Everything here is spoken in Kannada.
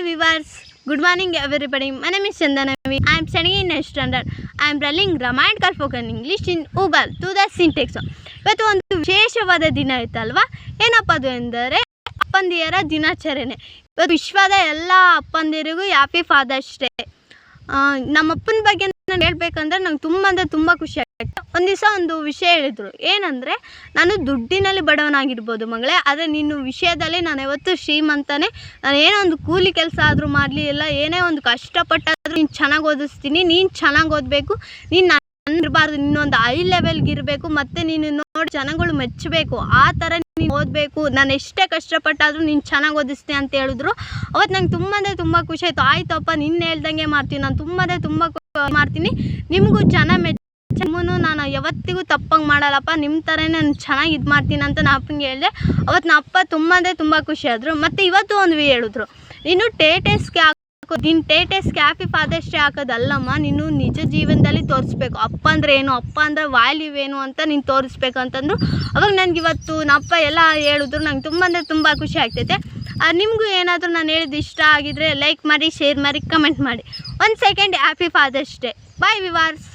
viewers. Good morning, everybody. My name is Chandana. I am studying in next standard. I am running grammatical spoken English in Ubal. to the syntax. ಇವತ್ತು ಒಂದು ವಿಶೇಷವಾದ ದಿನ ಇತ್ತಲ್ವಾ ಏನಪ್ಪ ಅದು ಎಂದರೆ ಅಪ್ಪಂದಿಯರ ದಿನಾಚರಣೆ ಇವತ್ತು ವಿಶ್ವದ ಎಲ್ಲ ಅಪ್ಪಂದಿರಿಗೂ ಹ್ಯಾಪಿ ಫಾದರ್ಸ್ ಡೇ ನಮ್ಮ ಅಪ್ಪನ ಬಗ್ಗೆ ನಾನು ಹೇಳ್ಬೇಕಂದ್ರೆ ನಂಗೆ ತುಂಬ ಅಂದರೆ ತುಂಬ ಖುಷಿ ಒಂದು ದಿವಸ ಒಂದು ವಿಷಯ ಹೇಳಿದ್ರು. ಏನಂದ್ರೆ, ನಾನು ದುಡ್ಡಿನಲ್ಲಿ ಬಡವನಾಗಿರ್ಬೋದು ಮಗಳೇ, ಆದರೆ ನಿನ್ನ ವಿಷಯದಲ್ಲಿ ನಾನು ಯಾವತ್ತೂ ಶ್ರೀಮಂತನೇ, ನಾನು ಏನೋ ಒಂದು ಕೂಲಿ ಕೆಲಸ ಆದರೂ ಮಾಡ್ಲಿ, ಇಲ್ಲ ಏನೇ ಒಂದು ಕಷ್ಟಪಟ್ಟಾದರೂ ನೀನ್ ಚೆನ್ನಾಗಿ ಓದಿಸ್ತೀನಿ, ನೀನು ಚೆನ್ನಾಗಿ ಓದಬೇಕು, ನೀನು ಇರಬಾರ್ದು ನಿನ್ನೊಂದು ಹೈ ಲೆವೆಲ್ಗೆ ಇರಬೇಕು, ಮತ್ತೆ ನೀನು ನೋಡಿ ಜನಗಳು ಮೆಚ್ಚಬೇಕು, ಆ ಥರ ನೀನು ಓದಬೇಕು, ನಾನು ಎಷ್ಟೇ ಕಷ್ಟಪಟ್ಟಾದರೂ ನೀನು ಚೆನ್ನಾಗಿ ಓದಿಸ್ತೀನಿ ಅಂತ ಹೇಳಿದ್ರು. ಅವತ್ತು ನಂಗೆ ತುಂಬ ಅಂದರೆ ತುಂಬ ಖುಷಿ ಆಯಿತು. ಆಯ್ತಪ್ಪ ನಿನ್ನ ಹೇಳ್ದಂಗೆ ಮಾಡ್ತೀನಿ ನಾನು ತುಂಬ ಅಂದರೆ ತುಂಬ ಕು- ಮಾಡ್ತೀನಿ. ನಿಮಗೂ ಚೆನ್ನಾಗಿ ಯಾವತ್ತಿಗೂ ತಪ್ಪಂಗೆ ಮಾಡಲ್ಲಪ್ಪ ನಿಮ್ಮ ಥರನೇ ನಾನು ಚೆನ್ನಾಗಿ ಇದು ಮಾಡ್ತೀನಿ ಅಂತ ನಾ ಅಪ್ಪನಿಗೆ ಹೇಳಿದೆ. ಅವತ್ತು ನಮ್ಮ ಅಪ್ಪ ತುಂಬ ಅಂದರೆ ತುಂಬ ಖುಷಿ ಆದರು. ಮತ್ತು ಇವತ್ತು ಒಂದು ವಿ ಹೇಳಿದ್ರು, ನೀನು ಟೇಟೆಸ್ಗೆ ಹಾಕೋ, ನೀನು ಹ್ಯಾಪಿ ಫಾದರ್ಸ್ ಡೇ ಹಾಕೋದಲ್ಲಮ್ಮ, ನೀನು ನಿಜ ಜೀವನದಲ್ಲಿ ತೋರಿಸ್ಬೇಕು. ಅಪ್ಪ ಅಂದರೆ ಏನು? ಅಪ್ಪ ಅಂದರೆ ವ್ಯಾಲ್ಯೂ ಏನು ಅಂತ ನೀನು ತೋರಿಸ್ಬೇಕು ಅಂತಂದ್ರು. ಅವಾಗ ನನಗೆ ಇವತ್ತು ನಮ್ಮ ಅಪ್ಪ ಎಲ್ಲ ಹೇಳಿದ್ರು, ನಂಗೆ ತುಂಬ ಅಂದರೆ ತುಂಬ ಖುಷಿ ಆಗ್ತೈತೆ. ನಿಮಗೂ ಏನಾದರೂ ನಾನು ಹೇಳಿದ್ದು ಇಷ್ಟ ಆಗಿದ್ರೆ ಲೈಕ್ ಮಾಡಿ ಶೇರ್ ಮಾಡಿ ಕಮೆಂಟ್ ಮಾಡಿ. ಒಂದು second happy father's day bye viewers